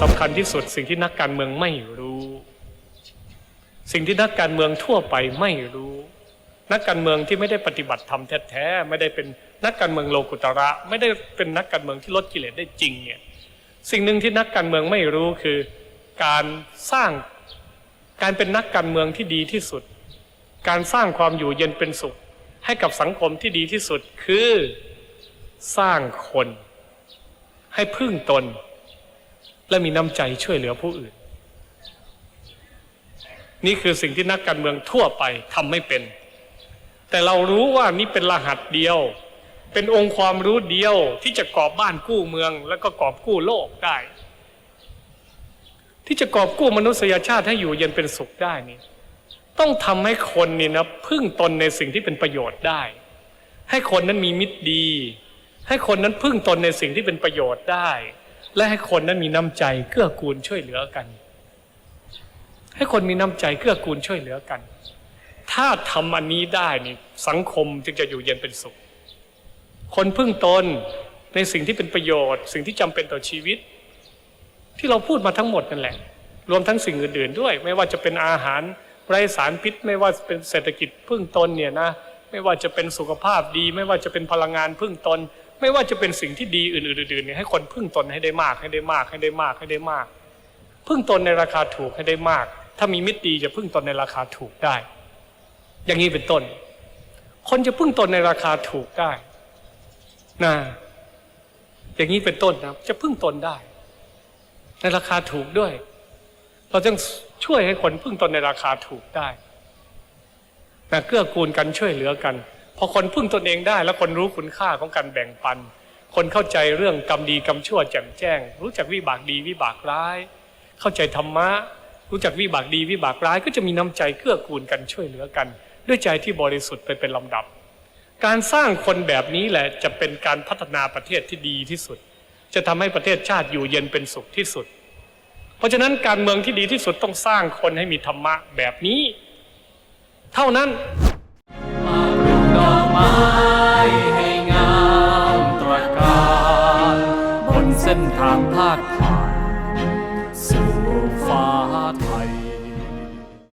สำคัญที่สุด สิ่งที่นักการเมืองไม่รู้ สิ่งที่นักการเมืองทั่วไปไม่รู้ นักการเมืองที่ไม่ได้ปฏิบัติธรรมแท้ๆไม่ได้เป็นนักการเมืองโลกุตระ ไม่ได้เป็นนักการเมืองที่ลดกิเลสได้จริงเนี่ยสิ่งหนึ่งที่นักการเมืองไม่รู้คือการสร้างการเป็นนักการเมืองที่ดีที่สุด การสร้างความอยู่เย็นเป็นสุข ให้กับสังคมที่ดีที่สุดคือสร้างคน ให้พึ่งตน และมีน้ำใจช่วยเหลือผู้อื่น นี่คือสิ่งที่นักการเมืองทั่วไปทำไม่เป็น แต่เรารู้ว่านี่เป็นรหัสเดียว เป็นองค์ความรู้เดียวที่จะกอบบ้านกู้เมือง แล้วก็กอบกู้โลกได้ ที่จะกอบกู้มนุษยชาติให้อยู่เย็นเป็นสุขได้นี่ต้องทำให้คนนี่นะพึ่งตนในสิ่งที่เป็นประโยชน์ได้ ให้คนนั้นมีมิตรดี ให้คนนั้นพึ่งตนในสิ่งที่เป็นประโยชน์ได้ และให้คนนั้นมีน้ำใจเกื้อกูลช่วยเหลือกัน ให้คนมีน้ำใจเกื้อกูลช่วยเหลือกัน ถ้าทำอันนี้ได้นี่สังคมจึงจะอยู่เย็นเป็นสุข คนพึ่งตนในสิ่งที่เป็นประโยชน์ สิ่งที่จำเป็นต่อชีวิต ที่เราพูดมาทั้งหมดนั่นแหละ รวมทั้งสิ่งอื่นๆด้วย ไม่ว่าจะเป็นอาหารไร้สารพิษ ไม่ว่าเป็นเศรษฐกิจพึ่งตนเนี่ยนะไม่ว่าจะเป็นสุขภาพดี ไม่ว่าจะเป็นพลังงานพึ่งตน ไม่ว่าจะเป็นสิ่งที่ดีอื่นๆให้คนพึ่งตนให้ได้มากให้ได้มากให้ได้มากให้ได้มาก พึ่งตนในราคาถูกให้ได้มาก ถ้ามีมิตรดีจะพึ่งตนในราคาถูกได้ อย่างนี้เป็นต้น คนจะพึ่งตนในราคาถูกได้นะอย่างนี้เป็นต้นนะจะพึ่งตนได้ ในราคาถูกด้วย เราจึงช่วยให้คนพึ่งตนในราคาถูกได้นะเกื้อกูลกันช่วยเหลือกัน พอคนพึ่งตนเองได้ แล้วคนรู้คุณค่าของการแบ่งปัน คนเข้าใจเรื่องกรรมดีกรรมชั่วแจ่มแจ้ง รู้จักวิบากดีวิบากร้าย เข้าใจธรรมะ รู้จักวิบากดีวิบากร้าย ก็จะมีน้ำใจเกื้อกูลกันช่วยเหลือกัน ด้วยใจที่บริสุทธิ์ไปเป็นลำดับ การสร้างคนแบบนี้แหละจะเป็นการพัฒนาประเทศที่ดีที่สุด จะทำให้ประเทศชาติอยู่เย็นเป็นสุขที่สุด เพราะฉะนั้นการเมืองที่ดีที่สุดต้องสร้างคนให้มีธรรมะแบบนี้ เท่านั้น ไม้ให้งามตระการบนเส้นทางภาดผ่านสู่ฟ้าไทย